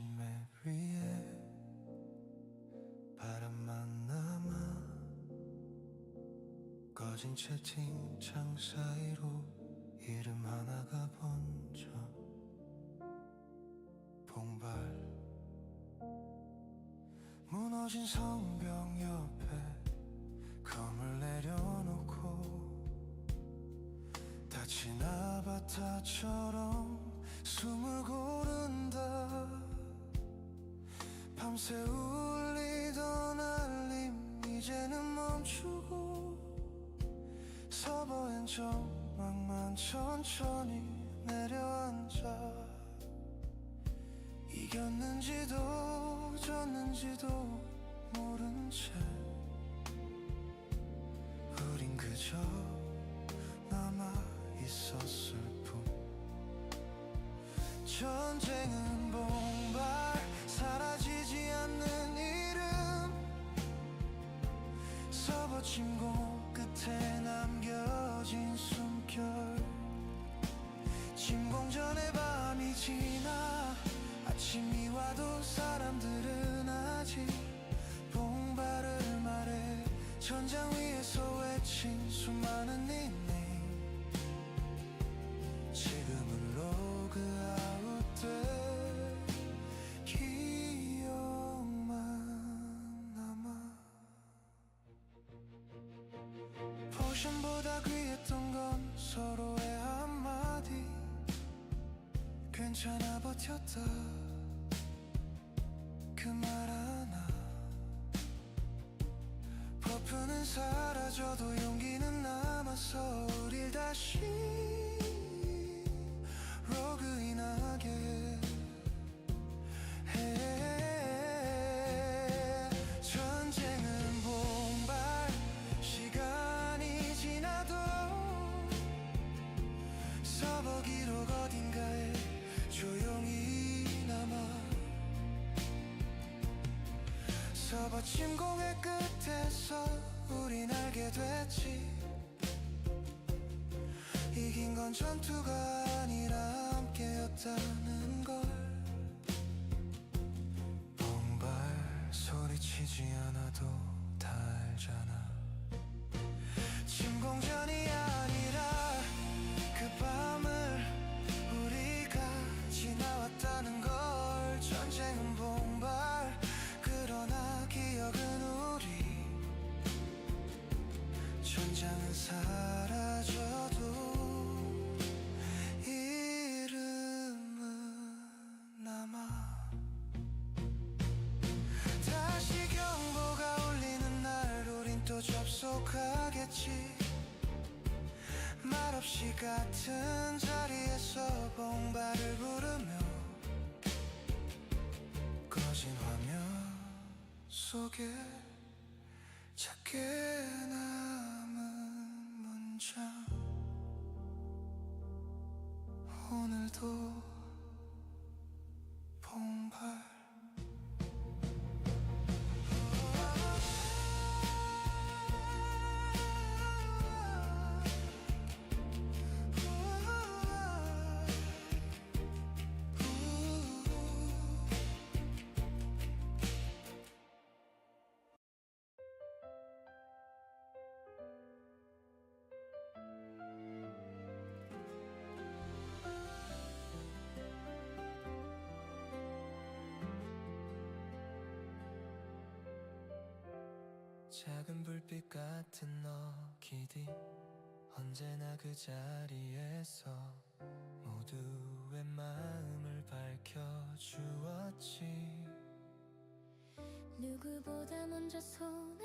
맵 위에 바람만 남아 꺼진 채팅창 사이로 이름 하나가 번져 봉발 무너진 성벽 옆에 검을 내려놓고 닫힌 아바타처럼 숨을 고른다 밤새 울리던 알림 이제는 멈추고 서버엔 전망만 천천히 내려앉아 이겼는지도 졌는지도 모른 채 우린 그저 남아 있었을 뿐 전쟁은 봉발 침공 끝에 남겨진 숨결. 침공 전에 밤이 지나 아침이 와도 사람들은 아직 봉발을 말해 천장 위 서로의 한마디 괜찮아 버텼다. 그 말 하나. 버프는 사라져도 서버 침공의 끝에서 우린 알게 됐지. 이긴 건 전투가 아니라 함께였다는 걸. 봉발 소리치지 않아도 다 알잖아. 침공전이 없이 같은 자리에서 봉발을 부르며 꺼진 화면 속에 작게 남은 문장. 오늘도 작은 불빛 같은 너 기디 언제나 그 자리에서 모두의 마음을 밝혀주었지? 누구보다 먼저 손을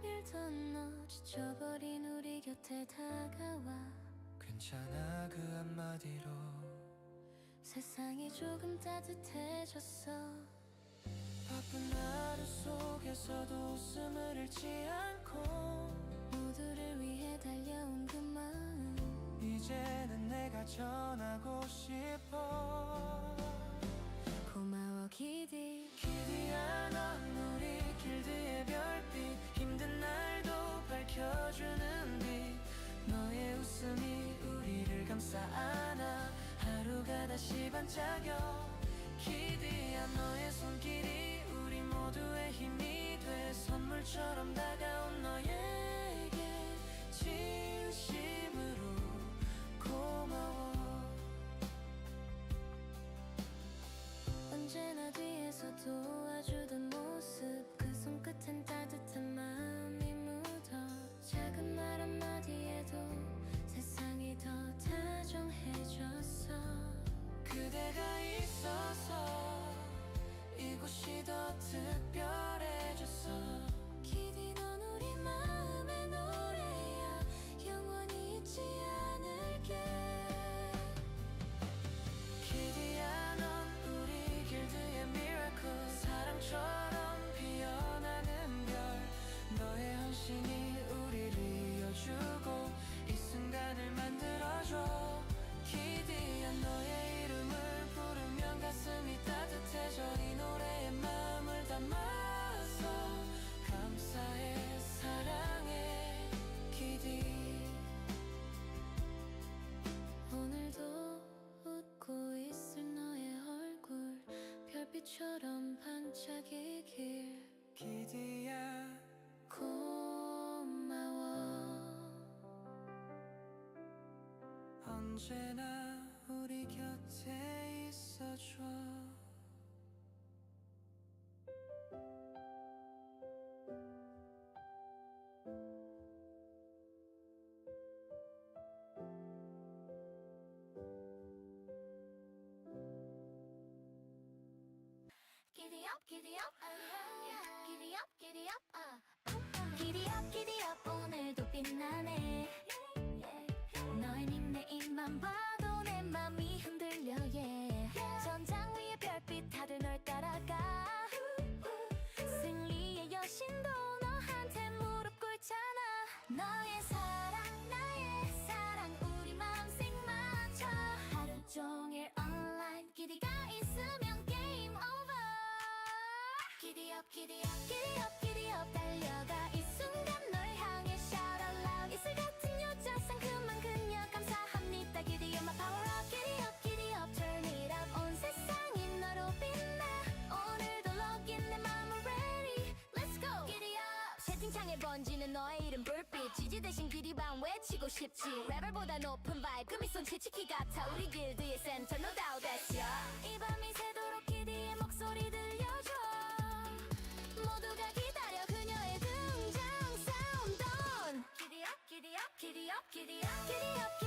내밀던 너 지쳐버린 우리 곁에 다가와 괜찮아 그 한마디로 세상이 조금 따뜻해졌어 바쁜 하루 속에서도 웃음을 잃지 않고 모두를 위해 달려온 그 마음. 이제는 내가 전하고 싶어. 고마워 기디. 기디야 넌 우리 길드의 별빛 힘든 날도 밝혀주는 빛. 너의 웃음이 우리를 감싸 안아 하루가 다시 반짝여. 기대한 너의 손길이 모두의 힘이 돼 선물처럼 다가온 너에게 진심 언제나 우리 곁에 있어줘. 창에 번지는 너의 이름 불빛. 지지 대신 길이방 외치고 싶지. 레벨보다 높은 바이브 금이 치치 키 같아. 우리 길드의 센터 no doubt that's ya. 이 밤이 새도록 키디의 목소리 들려줘. 모두가 기다려 그녀의 등장 사운드 기디야 기디야 기디야 기디야 기디야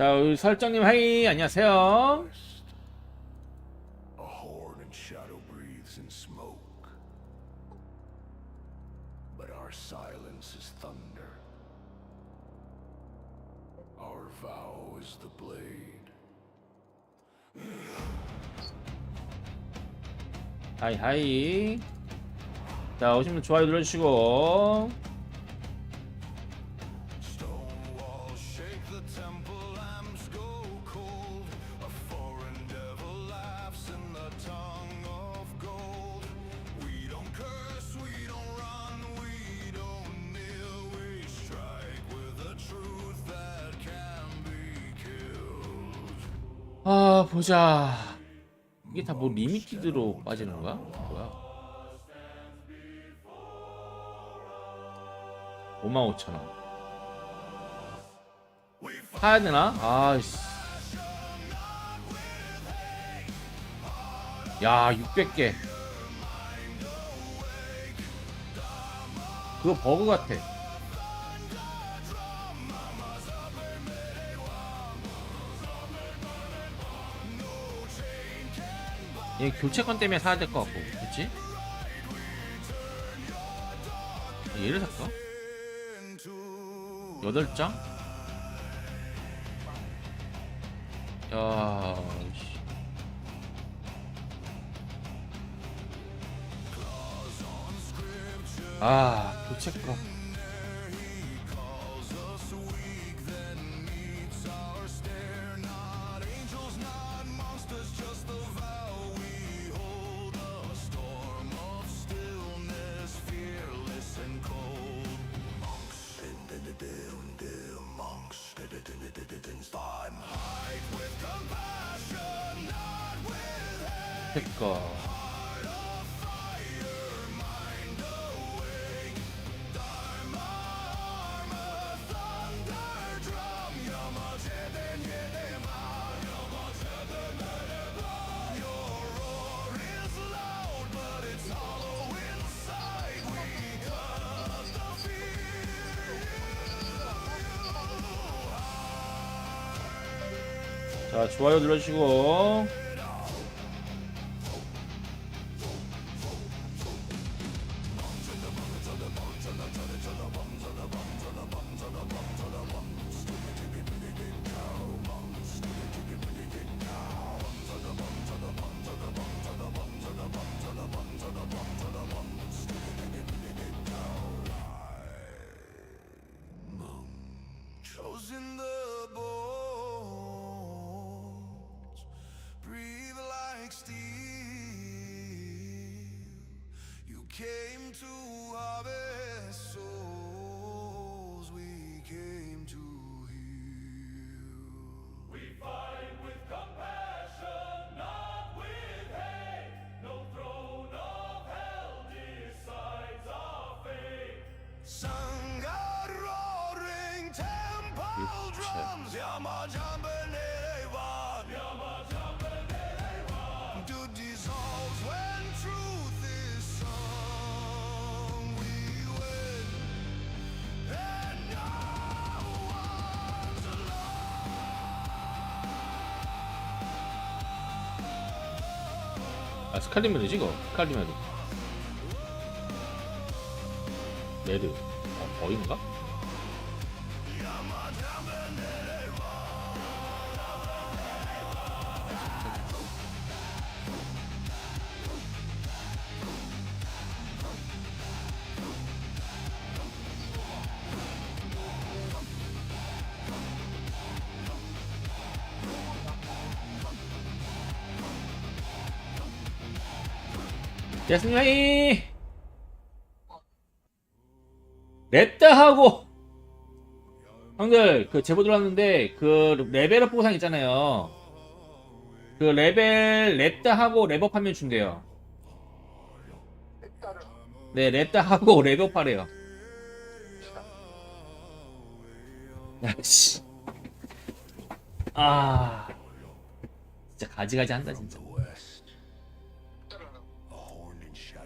자, 우리 설정님 하이 안녕하세요. A horn and shadow breathes in smoke. But our silence is thunder. Our vow is the blade. 하이 하이. 자, 오시면 좋아요 눌러주시고. 아 보자. 이게 다 뭐 리미티드로 빠지는 거야? 뭐야? 55,000원. 사야 되나? 아씨. 야 600개. 그거 버그 같아. 얘 교체권 때문에 사야 될 것 같고 그치? 얘를 살까? 8장? 야... 씨. 아... 교체권 도체가. 자, 좋아요 눌러주시고. To harvest souls, we came to heal. We fight with compassion, not with hate. No throne of hell decides our fate. Sung roaring temple drums. Yamajambaneva. 아, 스칼리메르지, 이거. 스칼리메르. 메르. 어, 거인가? 됐습니다. 냈다 하고 형들 그 제보 들어왔는데 그 레벨업 보상 있잖아요. 그 레벨 랩다 하고 랩업하면 준대요. 네, 랩다 하고 랩업하래요. 야씨. 아. 진짜 가지가지 한다 진짜.